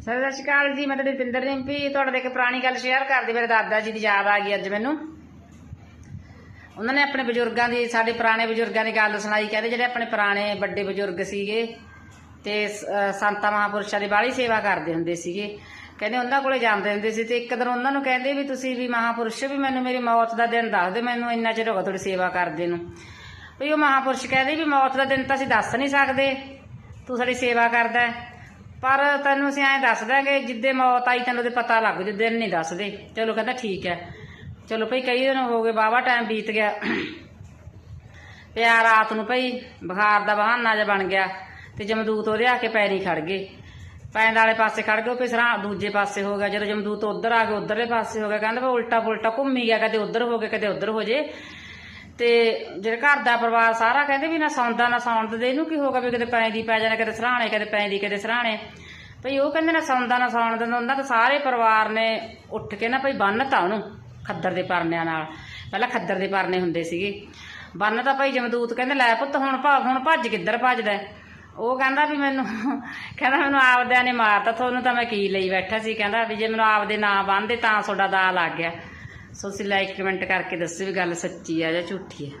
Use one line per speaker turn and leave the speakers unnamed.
ਸਤਿ ਸ਼੍ਰੀ ਅਕਾਲ ਜੀ, ਮੈਂ ਤੁਹਾਡੀ ਰੁਪਿੰਦਰ ਰਿੰਪੀ। ਤੁਹਾਡੇ ਨਾਲ ਇੱਕ ਪੁਰਾਣੀ ਗੱਲ ਸ਼ੇਅਰ ਕਰਦੀ ਮੇਰੇ ਦਾਦਾ ਜੀ ਦੀ ਯਾਦ ਆ ਗਈ ਅੱਜ ਮੈਨੂੰ। ਉਹਨਾਂ ਨੇ ਆਪਣੇ ਬਜ਼ੁਰਗਾਂ ਦੀ, ਸਾਡੇ ਪੁਰਾਣੇ ਬਜ਼ੁਰਗਾਂ ਦੀ ਗੱਲ ਸੁਣਾਈ। ਕਹਿੰਦੇ ਜਿਹੜੇ ਆਪਣੇ ਪੁਰਾਣੇ ਵੱਡੇ ਬਜ਼ੁਰਗ ਸੀਗੇ ਤੇ ਸ- ਅਹ, ਸੰਤਾਂ ਮਹਾਂਪੁਰਸ਼ਾਂ ਦੀ ਬਾਹਲੀ ਸੇਵਾ ਕਰਦੇ ਹੁੰਦੇ ਸੀਗੇ। ਕਹਿੰਦੇ ਉਹਨਾਂ ਕੋਲੇ ਜਾਂਦੇ ਹੁੰਦੇ ਸੀ ਤੇ ਇੱਕ ਦਿਨ ਉਹਨਾਂ ਨੂੰ ਕਹਿੰਦੇ ਵੀ, ਤੁਸੀਂ ਵੀ ਮਹਾਂਪੁਰਸ਼ ਵੀ ਮੈਨੂੰ ਮੇਰੀ ਮੌਤ ਦਾ ਦਿਨ ਦੱਸ ਦਿਓ, ਮੈਨੂੰ ਇੰਨਾ ਚਿਰ ਹੋ ਗਿਆ ਤੁਹਾਡੀ ਸੇਵਾ ਕਰਦੇ ਨੂੰ। ਵੀ ਉਹ ਮਹਾਂਪੁਰਸ਼ ਕਹਿੰਦੇ ਵੀ, ਮੌਤ ਦਾ ਦਿਨ ਤਾਂ ਅਸੀਂ ਦੱਸ ਨਹੀਂ ਸਕਦੇ। ਤੂੰ ਸਾਡੀ ਸੇਵਾ ਕਰਦਾ ਹੈ। ਪਰ ਤੈਨੂੰ ਅਸੀਂ ਐਂ ਦੱਸ ਦਾਂਗੇ ਜਿੱਦੇ ਮੌਤ ਆਈ ਤੈਨੂੰ ਉਹਦੇ ਪਤਾ ਲੱਗ ਜੂ, ਦਿਨ ਨਹੀਂ ਦੱਸਦੇ। ਚਲੋ ਕਹਿੰਦਾ ਠੀਕ ਹੈ ਚਲੋ ਭਈ ਕਈ ਦਿਨ ਹੋ ਗਏ ਬਾਵਾ ਟਾਈਮ ਬੀਤ ਗਿਆ। ਪਿਆ ਰਾਤ ਨੂੰ ਭਈ ਬੁਖਾਰ ਦਾ ਬਹਾਨਾ ਜਿਹਾ ਬਣ ਗਿਆ ਤੇ ਜਮਦੂਤ ਉਹਦੇ ਆ ਕੇ ਪੈਰੀ ਖੜ ਗਏ। ਪੈਂਦ ਵਾਲੇ ਪਾਸੇ ਖੜ ਗਏ, ਉਹ ਪਿਸਰਾ ਦੂਜੇ ਪਾਸੇ ਹੋ ਗਿਆ। ਜਦੋਂ ਜਮਦੂਤ ਉਧਰ ਆ ਗਏ ਉਧਰਲੇ ਪਾਸੇ ਹੋ ਗਿਆ, ਕਹਿੰਦਾ ਵੀ ਉਲਟਾ ਪੁਲਟਾ ਘੁੰਮੀ ਗਿਆ, ਕਦੇ ਉਧਰ ਹੋ ਗਿਆ, ਕਦੇ ਉਧਰ ਹੋ ਜੇ। ਤੇ ਜਿਹੜੇ ਘਰ ਦਾ ਪਰਿਵਾਰ ਸਾਰਾ ਕਹਿੰਦੇ ਵੀ ਨਾ ਸੌਂਦਾ ਨਾ ਸੌਣ ਦੇ, ਇਹਨੂੰ ਕੀ ਹੋਗਾ ਵੀ ਕਦੇ ਪੈਂਦੀ ਪੈ ਜਾਣਾ ਕਦੇ ਸਰਾਣੇ ਕਦੇ ਪੈਂਦੀ ਕਦੇ ਸਰਾਣੇ। ਭਈ ਉਹ ਕਹਿੰਦੇ ਨਾ ਸੌਂਦਾ ਨਾ ਸੌਣ ਦਿੰਦਾ ਉਹਨਾਂ ਤਾਂ ਸਾਰੇ ਪਰਿਵਾਰ ਨੇ ਉੱਠ ਕੇ ਨਾ ਭਈ ਬੰਨਤਾ ਉਹਨੂੰ ਖੱਦਰ ਦੇ ਪਰਨਿਆਂ ਨਾਲ। ਪਹਿਲਾਂ ਖੱਦਰ ਦੇ ਪਰਨੇ ਹੁੰਦੇ ਸੀਗੇ। ਬੰਨਤਾ ਭਾਈ ਜਮਦੂਤ ਕਹਿੰਦੇ, ਲੈ ਪੁੱਤ ਹੁਣ ਭਾਵ ਹੁਣ ਭੱਜ ਕਿੱਧਰ ਭੱਜਦਾ? ਉਹ ਕਹਿੰਦਾ ਵੀ ਮੈਨੂੰ, ਕਹਿੰਦਾ ਮੈਨੂੰ ਆਪਦਿਆਂ ਨੇ ਮਾਰਤਾ, ਤੁਹਾਨੂੰ ਤਾਂ ਮੈਂ ਕੀ ਲਈ ਬੈਠਾ ਸੀ? ਕਹਿੰਦਾ ਵੀ ਜੇ ਮੈਨੂੰ ਆਪਦੇ ਨਾਂ ਬੰਨਦੇ ਤਾਂ ਤੁਹਾਡਾ ਦਾ ਲੱਗ ਗਿਆ। ਸੋ ਤੁਸੀਂ ਲਾਈਕ ਕਮੈਂਟ ਕਰਕੇ ਦੱਸਿਓ ਵੀ ਗੱਲ ਸੱਚੀ ਆ ਜਾਂ ਝੂਠੀ ਆ।